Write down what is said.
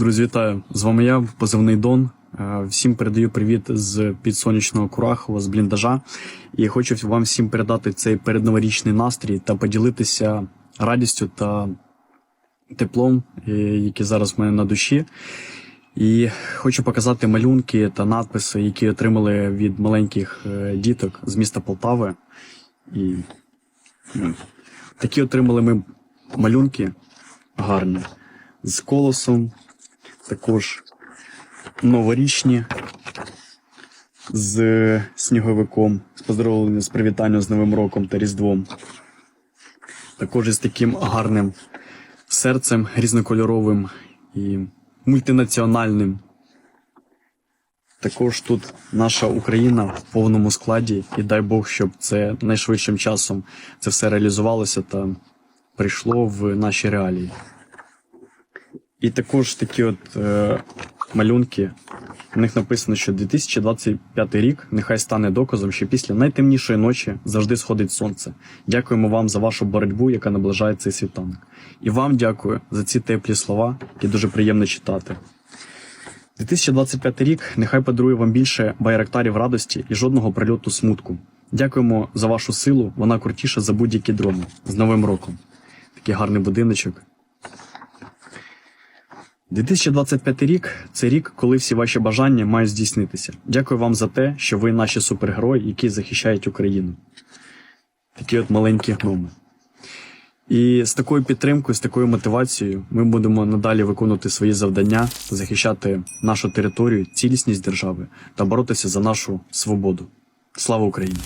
Друзі, вітаю! З вами я, позивний Дон. Е, Всім передаю привіт з підсонячного Курахова, з бліндажа. І хочу вам всім передати цей передноворічний настрій та поділитися радістю та теплом, е, які зараз в мене на душі. І хочу показати малюнки та надписи, які отримали від маленьких е, діток з міста Полтави. І такі отримали ми малюнки гарні з колосом, також новорічні з сніговиком, з поздоровленням з привітанням з Новим роком та Різдвом. Також із таким гарним серцем різнокольоровим і мультинаціональним. Також тут наша Україна в повному складі, і дай Бог, щоб це найшвидшим часом це все реалізувалося та прийшло в наші реалії. І також такі от е, малюнки. В них написано, що 2025 рік нехай стане доказом, що після найтемнішої ночі завжди сходить сонце. Дякуємо вам за вашу боротьбу, яка наближає цей світанок. І вам дякую за ці теплі слова, які дуже приємно читати. 2025 рік нехай подарує вам більше байрактарів радості і жодного прильоту смутку. Дякуємо за вашу силу, вона крутіша за будь-які дрони. З Новим роком. Такий гарний будиночок. 2025 рік це рік, коли всі ваші бажання мають здійснитися. Дякую вам за те, що ви наші супергерої, які захищають Україну. Такі от маленькі гноми. І з такою підтримкою, з такою мотивацією ми будемо надалі виконувати свої завдання, захищати нашу територію, цілісність держави та боротися за нашу свободу. Слава Україні!